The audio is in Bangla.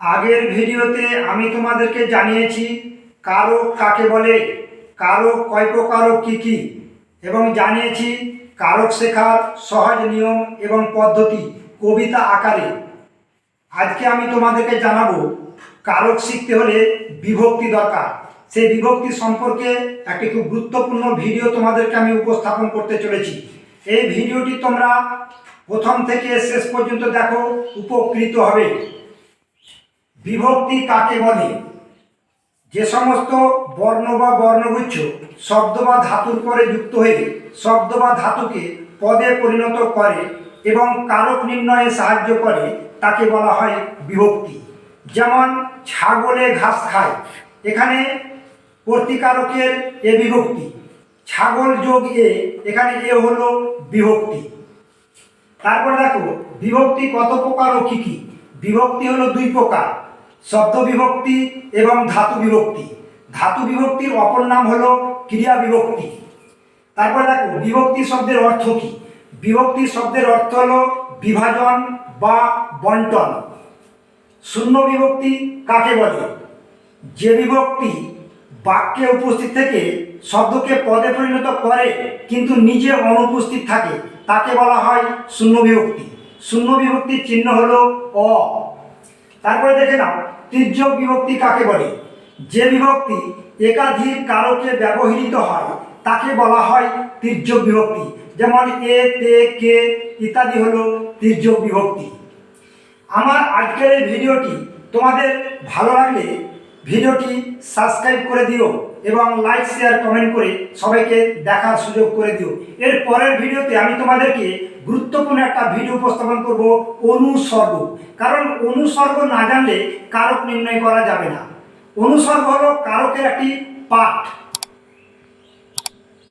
আগের ভিডিওতে আমি তোমাদেরকে জানিয়েছি কারক কাকে বলে কারক কয় প্রকারক কী কী, এবং জানিয়েছি কারক শেখার সহজ নিয়ম এবং পদ্ধতি কবিতা আকারে। আজকে আমি তোমাদেরকে জানাব কারক শিখতে হলে বিভক্তি দরকার। সেই বিভক্তি সম্পর্কে একটি খুব গুরুত্বপূর্ণ ভিডিও তোমাদেরকে আমি উপস্থাপন করতে চলেছি। এই ভিডিওটি তোমরা প্রথম থেকে শেষ পর্যন্ত দেখো, উপকৃত হবে। বিভক্তি কাকে বলে? যে সমস্ত বর্ণ বা বর্ণগুচ্ছ শব্দ বা ধাতুর পরে যুক্ত হয়ে শব্দ বা ধাতুকে পদে পরিণত করে এবং কারক নির্ণয়ে সাহায্য করে, তাকে বলা হয় বিভক্তি। যেমন, ছাগলে ঘাস খায়, এখানে কর্তিকারকের এ বিভক্তি। ছাগল যোগ এ, এখানে এ হলো বিভক্তি। তারপর দেখো, বিভক্তি কত প্রকার ও কী কী? বিভক্তি হলো দুই প্রকার। শব্দ বিভক্তি এবং ধাতু বিভক্তি ধাতু বিভক্তির অপর নাম হলো ক্রিয়া বিভক্তি তারপর দেখো বিভক্তি শব্দের অর্থ কী? বিভক্তি শব্দের অর্থ হলো বিভাজন বা বন্টন। শূন্য বিভক্তি কাকে বলে? যে বিভক্তি বাক্যে উপস্থিত থেকে শব্দকে পদে পরিণত করে কিন্তু নিজে অনুপস্থিত থাকে, তাকে বলা হয় শূন্য বিভক্তি। শূন্য বিভক্তির চিহ্ন হলো অ। তারপরে দেখে নাও তির্যক বিভক্তি কাকে বলে? যে বিভক্তি একাধিক কারকে ব্যবহৃত হয়, তাকে বলা হয় তির্যক বিভক্তি। যেমন এ, তে, কে ইত্যাদি হলো তির্যক বিভক্তি। আমার আজকের এই ভিডিওটি তোমাদের ভালো লাগলে ভিডিওটি সাবস্ক্রাইব করে দিও এবং লাইক, শেয়ার, কমেন্ট করে সবাইকে দেখার সুযোগ করে দিও। এর পরের ভিডিওতে আমি তোমাদেরকে গুরুত্বপূর্ণ একটা ভিডিও উপস্থাপন করব অনুসর্গ। কারণ অনুসর্গ না জানলে কারক নির্ণয় করা যাবে না। অনুসর্গ হলো কারকের একটি পাঠ।